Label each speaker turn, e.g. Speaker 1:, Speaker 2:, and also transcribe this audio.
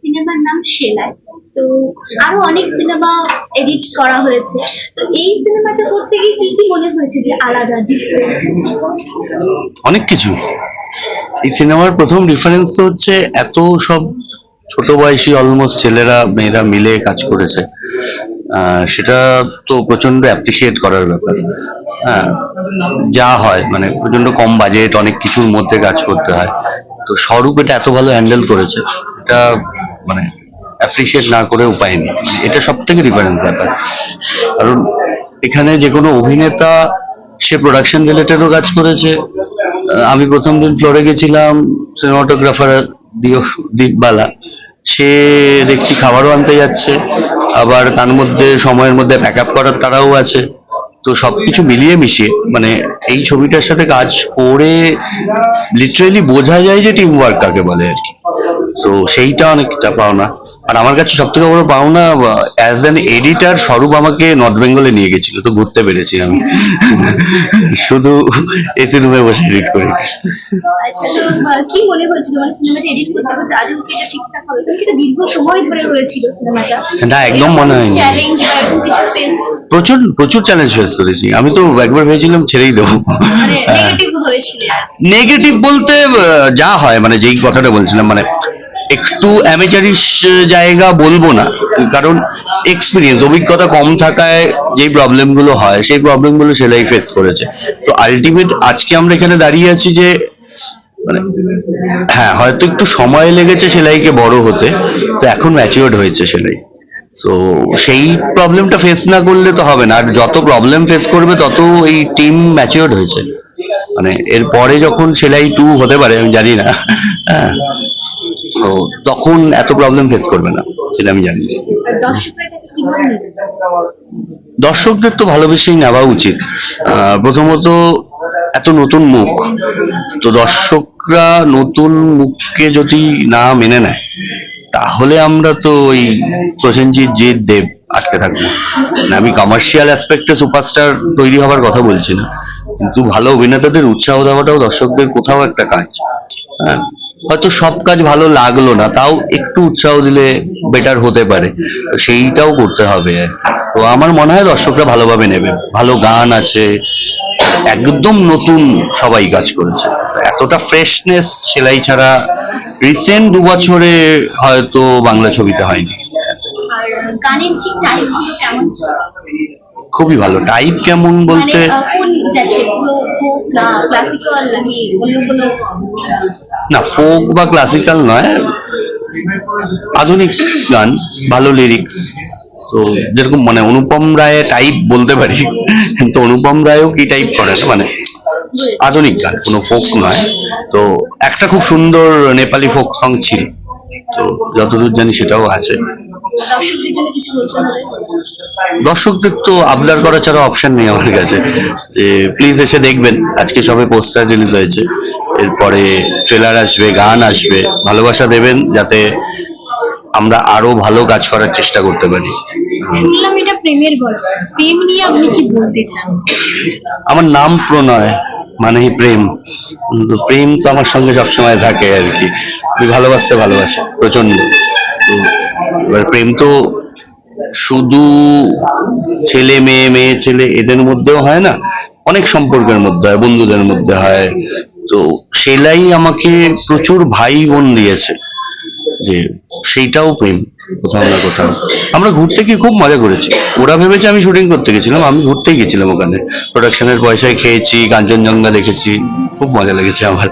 Speaker 1: সিনেমার নাম সেলাই। তো আরও অনেক সিনেমা এডিট করা হয়েছে। তো এই সিনেমাটা করতে গিয়ে কি কি মনে হয়েছে যে আলাদা
Speaker 2: অনেক কিছু। এই সিনেমার প্রথম ডিফারেন্স হচ্ছে এত সব ছোট বয়সী অলমোস্ট ছেলেরা, মেয়েরা মিলে কাজ করেছে। সেটা তো প্রচণ্ড অ্যাপ্রিসিয়েট করার ব্যাপার। হ্যাঁ যা হয় মানে প্রচণ্ড কম বাজেট অনেক কিছুর মধ্যে কাজ করতে হয়। তো স্বরূপ এটা এত ভালো হ্যান্ডেল করেছে, এটা মানে অ্যাপ্রিসিয়েট না করে উপায় নেই। এটা সব থেকে ডিফারেন্স ব্যাপার। কারণ এখানে যে কোনো অভিনেতা, সে প্রোডাকশন রিলেটেডও কাজ করেছে। আমি প্রথম দিন ফ্লোরে গেছিলাম সিনেমাটোগ্রাফার দীপবালা। সে দেখছি খাবারও আনতে যাচ্ছে, আবার তার মধ্যে সময়ের মধ্যে প্যাক আপ করার তারাও আছে। তো সবকিছু মিলিয়ে মিশিয়ে মানে এই ছবিটার সাথে কাজ করে লিটারেলি বোঝা যায় যে টিম ওয়ার্ক কাকে বলে আর কি। তো সেইটা অনেকটা পাওনা। আর আমার কাছে সব থেকে বড় পাওনা অ্যাজ অ্যান এডিটার স্বরূপ আমাকে নর্থ বেঙ্গলে নিয়ে গেছিল তো ঘুরতে পেরেছি আমি। শুধু এসি রুমে বসে এডিট করি।
Speaker 1: আচ্ছা তো কি মনে হয়েছিল? মানে সিনেমাটা এডিট করতে করতে আদৌ কি এটা ঠিকঠাক হবে? কারণ এটা দীর্ঘ সময় ধরে হয়েছিল সিনেমাটা
Speaker 2: না, একদম মনে হয়নি।
Speaker 1: চ্যালেঞ্জ বা কিছু ফেস
Speaker 2: প্রচুর প্রচুর চ্যালেঞ্জ ফেস করেছি। আমি তো একবার ভেবেছিলাম ছেড়েই দেবো।
Speaker 1: মানে। নেগেটিভ হয়েছিল।
Speaker 2: নেগেটিভ বলতে যা হয় মানে যেই কথাটা বলছিলাম মানে একটু অ্যামেচারিস জায়গা বলব না, কারণ এক্সপিরিয়েন্স অভিজ্ঞতা কম থাকায় যেই প্রবলেমগুলো হয়, সেই প্রবলেমগুলো সেলাই ফেস করেছে। তো আলটিমেট আজকে আমরা এখানে দাঁড়িয়ে আছি যে মানে হ্যাঁ হয়তো একটু সময় লেগেছে সেলাইকে বড় হতে, তো এখন ম্যাচিওর্ড হয়েছে সেলাই। তো সেই প্রবলেমটা ফেস না করলে তো হবে না, আর যত প্রবলেম ফেস করবে, তত এই টিম ম্যাচিওর্ড হয়েছে। মানে এরপরে যখন সেলাই টু হতে পারে, আমি জানি না। হ্যাঁ। তো তখন এত প্রবলেম ফেস করবে না সেটা আমি জানি। দর্শকদের তো ভালোবেসেই নেওয়া উচিত। প্রথমত এত নতুন মুখ তো দর্শকরা নতুন মুখকে যদি না মেনে নেয় তাহলে আমরা তো ওই প্রসেনজিৎ জিৎ দেব আটকে থাকব। আমি কমার্শিয়াল অ্যাসপেক্টে সুপারস্টার তৈরি হবার কথা বলছি না কিন্তু ভালো অভিনেতাদের উৎসাহ দেওয়াটাও দর্শকদের কোথাও একটা কাজ। হ্যাঁ হয়তো সব কাজ ভালো লাগল না তাও একটু উৎসাহ দিলে বেটার হতে পারে। সেইটাও করতে হবে। তো আমার মনে হয় দর্শকরা ভালোভাবে নেবে। ভালো গান আছে একদম নতুন সবাই কাজ করেছে। এতটা ফ্রেশনেস সেলাই ছাড়া রিসেন্ট দু বছরে হয়তো বাংলা ছবিতে হয়নি। খুবই ভালো। টাইপ কেমন
Speaker 1: মানে
Speaker 2: বলতে
Speaker 1: না
Speaker 2: ফোক বা ক্লাসিক্যাল নয়। আধুনিক গান, ভালো লিরিক্স তো যেরকম মানে অনুপম রায় টাইপ বলতে পারি। কিন্তু অনুপম রায়ও কি টাইপ করে মানে আধুনিক গান, কোনো ফোক নয়। তো একটা খুব সুন্দর নেপালি ফোক সং ছিল। তো যতদূর জানি সেটাও আছে।
Speaker 1: দর্শকদের জন্য কিছু বলতে হলে
Speaker 2: দর্শকদের তো আবদার করা ছাড়া অপশন নেই আমার কাছে। যে প্লিজ এসে দেখবেন আজকে সবে পোস্টার রিলিজ হয়েছে। এরপরে ট্রেলার আসবে গান আসবে ভালোবাসা দেবেন যাতে আমরা আরও ভালো কাজ করার চেষ্টা করতে পারি।
Speaker 1: শুনলাম এটা প্রেমের গল্প। প্রেম নিয়ে আপনি কি বলতে চান?
Speaker 2: আমার নাম প্রণয় মানেই প্রেম। কিন্তু প্রেম তো আমার সঙ্গে সবসময় থাকে আর কি। ভালোবাসতে ভালোবাসি প্রচণ্ড এবার প্রেম তো শুধু ছেলে, মেয়ে মেয়ে, ছেলে, এদের মধ্যেও হয় না? অনেক সম্পর্কের মধ্যে হয়, বন্ধুদের মধ্যে হয়। তো সেলাই আমাকে প্রচুর ভাই বোন দিয়েছে যে সেইটাও প্রেম, কোথাও না কোথাও। আমরা ঘুরতে গিয়ে খুব মজা করেছি। ওরা ভেবেছে আমি শুটিং করতে গেছিলাম, আমি ঘুরতে গেছিলাম ওখানে। প্রোডাকশনের পয়সায় খেয়েছি কাঞ্চনজঙ্ঘা দেখেছি, খুব মজা লেগেছে আমার।